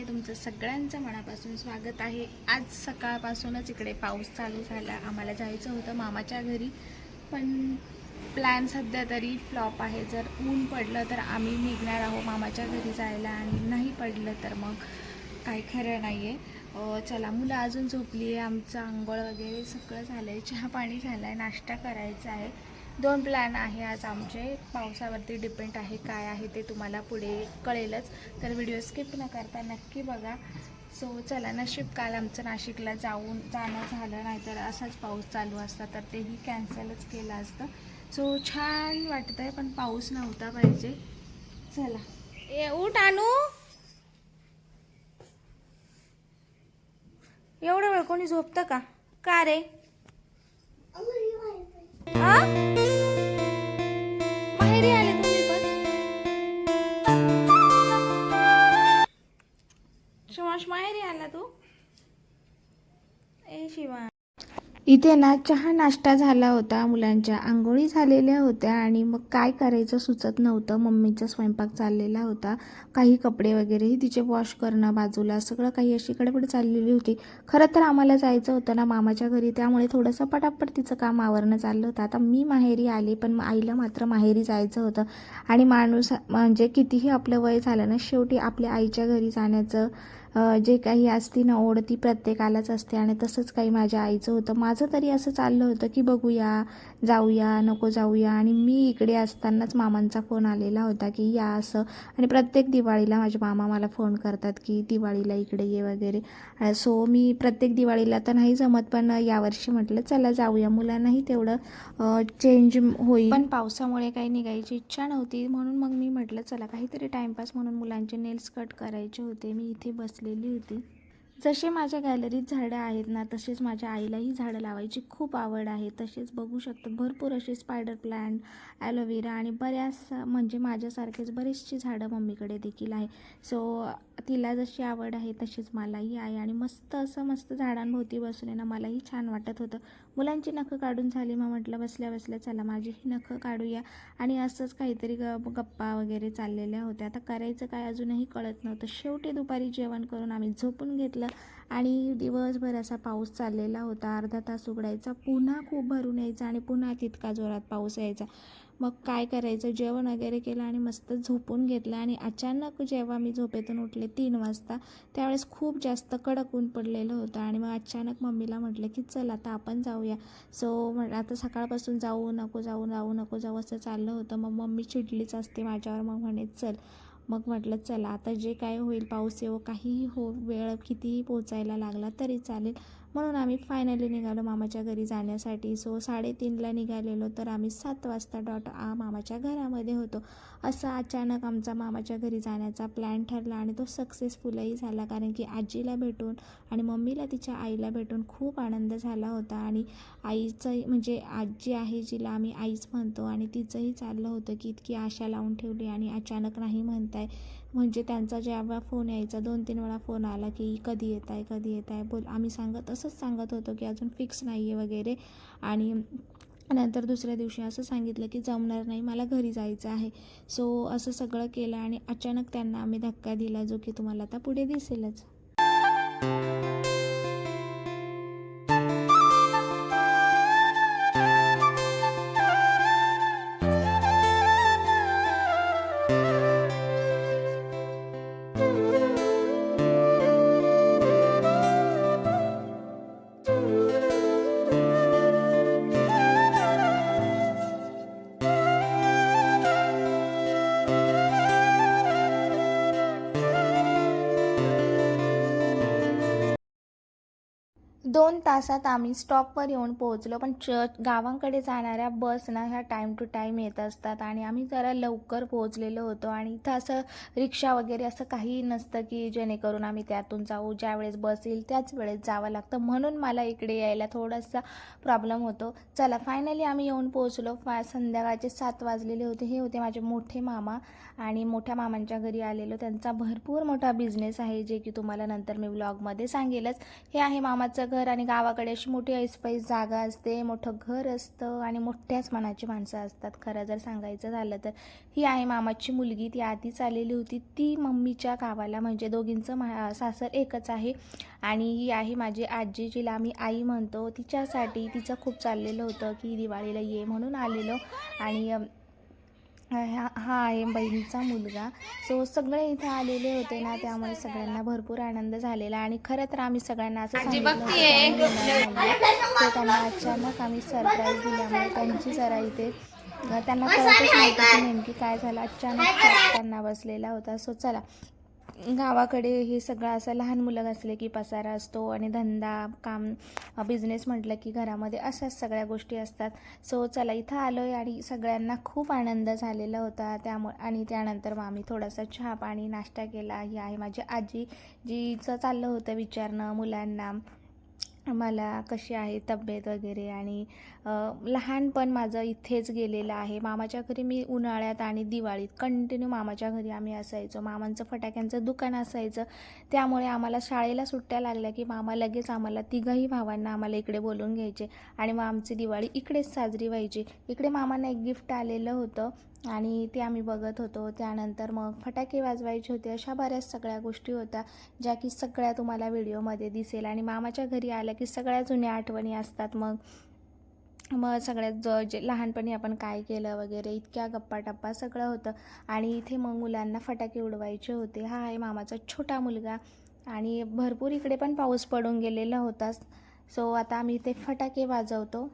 व्लॉगमध्ये तुमचं सगळ्यांचं मनापासून स्वागत आहे. आज सकाळपासूनच इकडे पाऊस चालू झाला. आम्हाला जायचं होतं मामाच्या घरी पण प्लॅन सध्या तरी फ्लॉप आहे. जर ऊन पडलं तर आम्ही निघणार आहोत मामाच्या घरी जायला आणि नाही पडलं तर मग काही खरं नाही आहे चला मुलं अजून झोपली आहे आमचं आंघोळ वगैरे सगळं झालं आहे चहा पाणी झालं आहे नाश्ता करायचा आहे. दोन प्लॅन आहे आज आमचे. पावसावरती डिपेंड आहे काय आहे ते तुम्हाला पुढे कळेलच. तर व्हिडिओ स्किप न करता नक्की बघा. सो चला नशीब काल आमचं नाशिकला जाऊन जाणं झालं नाहीतर असाच पाऊस चालू असता तर तेही कॅन्सलच केलं असतं. सो छान वाटतं आहे पण पाऊस नव्हता पाहिजे. चला. ए उठ आणू एवढं वेळ कोणी झोपतं का? का रे? आ? इथे ना चहा नाश्ता झाला होता. मुलांच्या आंघोळी झालेल्या होत्या आणि मग काय करायचं सुचत नव्हतं. मम्मीचा स्वयंपाक चाललेला होता. काही कपडे वगैरेही तिचे वॉश करणं बाजूला सगळं काही अशी कडपड चाललेली होती. खरं तर आम्हाला जायचं होतं ना मामाच्या घरी. त्यामुळे थोडंसं पटापट तिचं काम आवरणं चाललं होतं. आता मी माहेरी आले पण आईला मात्र माहेरी जायचं होतं. आणि माणूस म्हणजे कितीही आपलं वय झालं ना शेवटी आपल्या आईच्या घरी जाण्याचं जे काही असती ना ओढ ती प्रत्येकालाच असते आणि तसंच काही माझ्या आईचं होतं. माझं तरी असं चाललं होतं की बघूया जाऊया नको जाऊया. आणि मी इकडे असतानाच मामांचा फोन आलेला होता की या असं. आणि प्रत्येक दिवाळीला माझे मामा मला फोन करतात की दिवाळीला इकडे ये वगैरे. सो मी प्रत्येक दिवाळीला तर नाही जमत पण यावर्षी म्हटलं चला जाऊया मुलांनाही तेवढं चेंज होईल. पण पावसामुळे काही निघायची इच्छा नव्हती. म्हणून मग मी म्हटलं चला काहीतरी टाईमपास म्हणून मुलांचे नेल्स कट करायचे होते. मी इथे बस बसलेली होती. जसे माझ्या गॅलरीत झाडं आहेत ना तसेच माझ्या आईलाही झाडं लावायची खूप आवड आहे. तसेच बघू शकतो भरपूर असे स्पायडर प्लांट ॲलोवेरा आणि बऱ्याच म्हणजे माझ्यासारखेच बरेचशी झाडं मम्मीकडे देखील आहे. सो तिला जशी आवड आहे तशीच मलाही आहे आणि मस्त असं मस्त झाडांभोवती बसून आहे ना मलाही छान वाटत होतं. मुलांची नखं काढून झाली मग म्हटलं बसल्या बसल्या चला माझीही नखं काढूया. आणि असंच काहीतरी ग गप्पा वगैरे चाललेल्या होत्या. आता करायचं काय अजूनही कळत नव्हतं. शेवटी दुपारी जेवण करून आम्ही झोपून घेतलं. आणि दिवसभर असा पाऊस चाललेला होता. अर्धा तास उघडायचा. पुन्हा खूप भरून यायचा आणि पुन्हा तितका जोरात पाऊस यायचा. मग काय करायचं? जेवण वगैरे केलं आणि मस्त झोपून घेतलं. आणि अचानक जेव्हा मी झोपेतून उठले तीन वाजता त्यावेळेस खूप जास्त कडक ऊन पडलेलं होतं. आणि मग अचानक मम्मीला म्हटलं की चल आता आपण जाऊया. सो म्हण आता सकाळपासून जाऊ नको जाऊ जाऊ नको जाऊ असं चाललं होतं. मग मम्मी चिडलीच असते माझ्यावर. मग म्हणे चल मग म्हटलं चला आता जे काय होईल पाऊस येवो काहीही हो वेळ कितीही पोचायला लागला तरी चालेल. म्हणून आम्ही फायनली निघालो मामाच्या घरी जाण्यासाठी. सो साडेतीनला निघालेलो तर आम्ही सात वाजता डॉट आ मामाच्या घरामध्ये होतो. असं अचानक आमचा मामाच्या घरी जाण्याचा प्लॅन ठरला आणि तो सक्सेसफुलही झाला कारण की आजीला भेटून आणि मम्मीला तिच्या आईला भेटून खूप आनंद झाला होता. आणि आईचं म्हणजे आजी आहे जिला आम्ही आईच म्हणतो आणि तिचंही चाललं होतं की इतकी आशा लावून ठेवली आणि अचानक नाही म्हणताय. म्हणजे त्यांचा जेव्हा फोन यायचा दोन तीन वेळा फोन आला की कधी येत आहे कधी येत आहे बोल आम्ही सांगत असंच सांगत होतो की अजून फिक्स नाही आहे वगैरे. आणि नंतर दुसऱ्या दिवशी असं सांगितलं की जमणार नाही मला घरी जायचं आहे. सो असं सगळं केलं आणि अचानक त्यांना आम्ही धक्का दिला जो की तुम्हाला आता पुढे दिसेलच. दोन तासात आम्ही स्टॉपवर येऊन पोहोचलो पण च गावांकडे जाणाऱ्या बस ना ह्या टाईम टू टाईम येत असतात आणि आम्ही जरा लवकर पोहोचलेलो होतो आणि इथं असं रिक्षा वगैरे असं काही नसतं की जेणेकरून आम्ही त्यातून जाऊ ज्या वेळेस बस येईल त्याच वेळेस जावं लागतं. म्हणून मला इकडे यायला थोडासा प्रॉब्लेम होतो. चला फायनली आम्ही येऊन पोहोचलो. फा संध्याकाळचे सात वाजलेले होते. हे होते माझे मोठे मामा आणि मोठ्या मामांच्या घरी आलेलो. त्यांचा भरपूर मोठा बिझनेस आहे जे की तुम्हाला नंतर मी व्लॉगमध्ये सांगेलच. हे आहे मामाचं घर. शहर आणि गावाकडे अशी मोठी ऐसपैस जागा असते मोठं घर असतं आणि मोठ्याच मनाची माणसं असतात. खरं जर सांगायचं झालं तर ही आहे मामाची मुलगी ती आधीच आलेली होती. ती मम्मीच्या गावाला म्हणजे दोघींचं मा सासर एकच आहे. आणि ही आहे माझी आजी जिला आम्ही आई म्हणतो तिच्यासाठी तिचं खूप चाललेलं होतं की दिवाळीला ये म्हणून आलेलो. आणि हा हा आहे बहिणीचा मुलगा. सो सगळे इथे आलेले होते ना त्यामुळे सगळ्यांना भरपूर आनंद झालेला आणि खरं तर आम्ही सगळ्यांना असं सांगितलं त्यांना अचानक आम्ही सरप्राईज दिल्यामुळे त्यांची जरा इथे त्यांना कळतच नव्हतं की नेमकी काय झालं. अचानक त्यांना बसलेला होता. सो चला. गावाकडे हे सगळं असं लहान मुलं असले की पसारा असतो आणि धंदा काम बिझनेस म्हटलं की घरामध्ये अशाच सगळ्या गोष्टी असतात. सो चला इथं आलो आहे आणि सगळ्यांना खूप आनंद झालेला होता. त्यामुळे आणि त्यानंतर मग आम्ही थोडासा चहा पाणी नाश्ता केला. ही आहे माझी आजी जीचं चाललं होतं विचारणं मुलांना. मला कशी आहे तब्येत वगैरे आणि लहानपण माझं इथेच गेलेलं आहे. मामाच्या घरी मी उन्हाळ्यात आणि दिवाळीत कंटिन्यू मामाच्या घरी आम्ही असायचो. मामांचं फटाक्यांचं दुकान असायचं. त्यामुळे आम्हाला शाळेला सुट्ट्या लागल्या की मामा लगेच आम्हाला तिघंही भावांना आम्हाला इकडे बोलून घ्यायचे आणि मग आमची दिवाळी इकडेच साजरी व्हायची. इकडे मामांना एक गिफ्ट आलेलं होतं आणि ते आम्ही बघत होतो. त्यानंतर मग फटाके वाजवायचे होते. अशा बऱ्याच सगळ्या गोष्टी होत्या ज्या की सगळ्या तुम्हाला व्हिडिओमध्ये दिसेल आणि मामाच्या घरी आल्या की सगळ्या जुन्या आठवणी असतात. मग मग सगळ्यात ज जे लहानपणी आपण काय केलं वगैरे इतक्या गप्पा टप्पा सगळं होतं. आणि इथे मग मुलांना फटाके उडवायचे होते. हा आहे मामाचा छोटा मुलगा. आणि भरपूर इकडे पण पाऊस पडून गेलेला होता सो आता आम्ही इथे फटाके वाजवतो.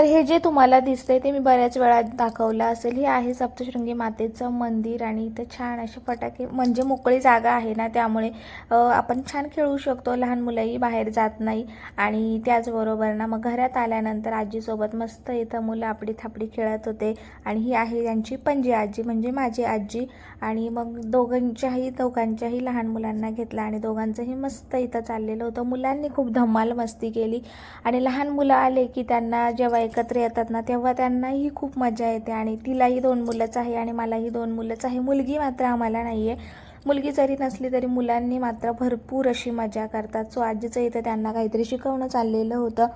तर हे जे तुम्हाला दिसतंय ते मी बऱ्याच वेळा दाखवलं असेल. हे आहे सप्तशृंगी मातेचं मंदिर आणि इथं छान असे फटाके म्हणजे मोकळी जागा आहे ना त्यामुळे आपण छान खेळू शकतो. लहान मुलंही बाहेर जात नाही आणि त्याचबरोबर ना मग घरात आल्यानंतर आजीसोबत मस्त इथं मुलं आपली थापडी खेळत होते आणि ही आहे यांची पणजी आजी म्हणजे माझी आजी आणि मग दोघांच्याही दोघांच्याही लहान मुलांना घेतला आणि दोघांचंही मस्त इथं चाललेलं होतं. मुलांनी खूप धमाल मस्ती केली आणि लहान मुलं आले की त्यांना जेव्हा एकत्र येतात ना तेव्हा त्यांनाही खूप मजा येते आणि तिलाही दोन मुलंच आहे आणि मलाही दोन मुलंच आहे. मुलगी मात्र आम्हाला नाही आहे मुलगी जरी नसली तरी मुलांनी मात्र भरपूर अशी मजा करतात. सो आजीचं इथं त्यांना काहीतरी शिकवणं चाललेलं होतं.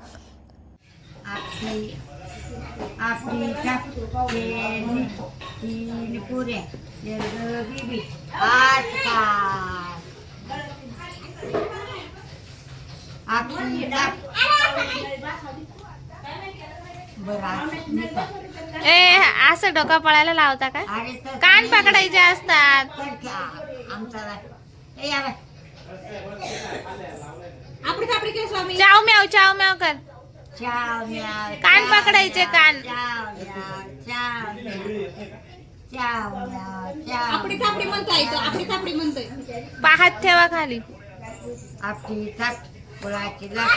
ए असं डोका पळायला लावता काय? तर कान पकडायचे असतात. चाव म्याव चाव म्याव कर. कान पकडायचे, कान. पाहात ठेवा खाली. आपली પેલા ચીલા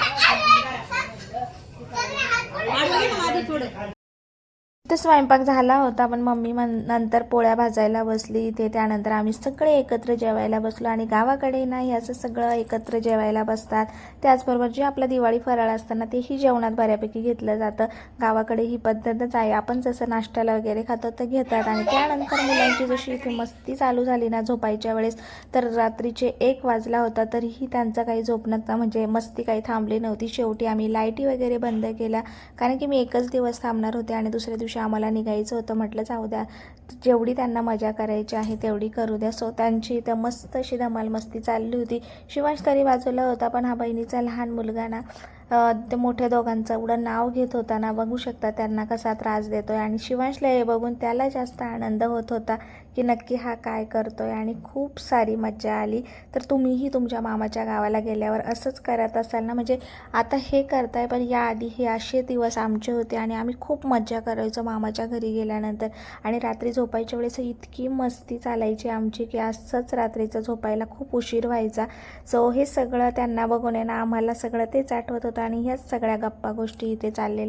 स्वयंपाक झाला होता पण मम्मी मन नंतर पोळ्या भाजायला बसली. इथे त्यानंतर आम्ही सगळे एकत्र जेवायला बसलो आणि गावाकडे नाही असं सगळं एकत्र जेवायला बसतात. त्याचबरोबर जे आपलं दिवाळी फराळ असताना तेही जेवणात बऱ्यापैकी घेतलं जातं. गावाकडे ही पद्धतच आहे. आपण जसं नाश्त्याला वगैरे खातो तर घेतात. आणि त्यानंतर मुलांची जशी इथे मस्ती चालू झाली ना झोपायच्या वेळेस तर रात्रीचे एक वाजला होता तरीही त्यांचं काही झोपणं म्हणजे मस्ती काही थांबली नव्हती. शेवटी आम्ही लाईटी वगैरे बंद केल्या. कारण की मी एकच दिवस थांबणार होते आणि दुसऱ्या दिवशी कामाला निघायचं होतं म्हटलं जाऊ द्या. जेवढी त्यांना मजा करायची आहे तेवढी करू द्या. सो त्यांची इथं मस्त अशी धमाल मस्ती चालली होती. शिवांश तरी बाजूला होता पण हा बहिणीचा लहान मुलगा ना ते मोठ्या दोघांचं एवढं नाव घेत होता ना बघू शकता त्यांना कसा त्रास देतोय. आणि शिवांशला हे बघून त्याला जास्त आनंद होत होता. की नक्की हा काय करतो आहे आणि खूप सारी मज्जा आली. तर तुम्हीही तुमच्या मामाच्या गावाला गेल्यावर असंच करत असाल ना? म्हणजे आता हे करताय पण याआधी हे असे दिवस आमचे होते आणि आम्ही खूप मज्जा करायचो मामाच्या घरी गेल्यानंतर. आणि रात्री झोपायच्या वेळेस इतकी मस्ती चालायची आमची की असंच रात्रीचं झोपायला खूप उशीर व्हायचा. सो हे सगळं त्यांना बघून आहे ना आम्हाला सगळं तेच आठवत होतं आणि ह्याच सगळ्या गप्पा गोष्टी इथे चाललेल्या